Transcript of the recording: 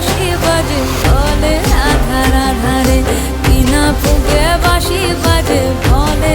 বাঁশি বাজে ফলে আধার আধারে। কিনা ফুকে বাঁশি বাজে বলে